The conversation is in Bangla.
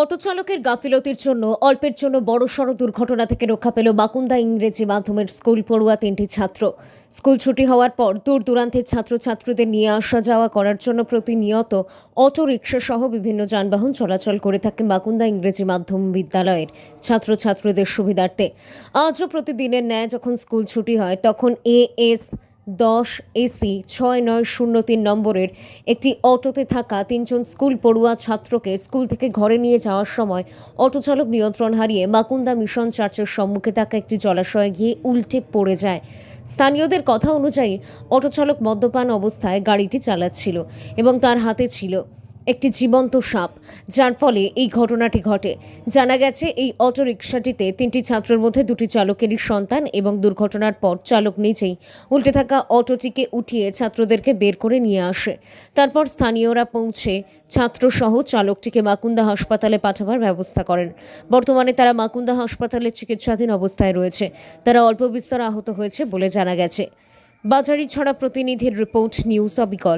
অটো চালকের গাফিলতির জন্য, অল্পের জন্য বড়সড় দুর্ঘটনা থেকে রক্ষা পেল বাকুন্দা ইংরেজি মাধ্যমের স্কুল পড়ুয়া তিনটি ছাত্র। স্কুল ছুটি হওয়ার পর দূর দূরান্তের ছাত্রছাত্রীদের নিয়ে আসা যাওয়া করার জন্য প্রতিনিয়ত অটো রিক্সা সহ বিভিন্ন যানবাহন চলাচল করে থাকে বাকুন্দা ইংরেজি মাধ্যম বিদ্যালয়ের ছাত্রছাত্রীদের সুবিধার্থে। আজও প্রতিদিনের ন্যায় যখন স্কুল ছুটি হয়, তখন এ এস দশ এসি ছয় নয় শূন্য তিন নম্বরের একটি অটোতে থাকা তিনজন স্কুল পড়ুয়া ছাত্রকে স্কুল থেকে ঘরে নিয়ে যাওয়ার সময় অটো চালক নিয়ন্ত্রণ হারিয়ে মাকুন্দা মিশন চার্চের সম্মুখে থাকা একটি জলাশয়ে গিয়ে উল্টে পড়ে যায়। স্থানীয়দের কথা অনুযায়ী অটো চালক মদ্যপান অবস্থায় গাড়িটি চালাচ্ছিল এবং তার হাতে ছিল। একটি জীবন্ত সাপ, যার ফলে এই ঘটনাটি ঘটে। জানা গেছে, এই অটো রিকশাটিতে তিনটি ছাত্রের মধ্যে দুটি চালকেরই সন্তান এবং দুর্ঘটনার পর চালক নিজেই উল্টে থাকা অটোটিকে উঠিয়ে ছাত্রদেরকে বের করে নিয়ে আসে। তারপর স্থানীয়রা পৌঁছে ছাত্রসহ চালকটিকে মাকুন্দা হাসপাতালে পাঠাবার ব্যবস্থা করেন। বর্তমানে তারা মাকুন্দা হাসপাতালে চিকিৎসাধীন অবস্থায় রয়েছে। তারা অল্প বিস্তর আহত হয়েছে বলে জানা গেছে। বাজারি ছড়া প্রতিনিধির রিপোর্ট, নিউজ অবিকল।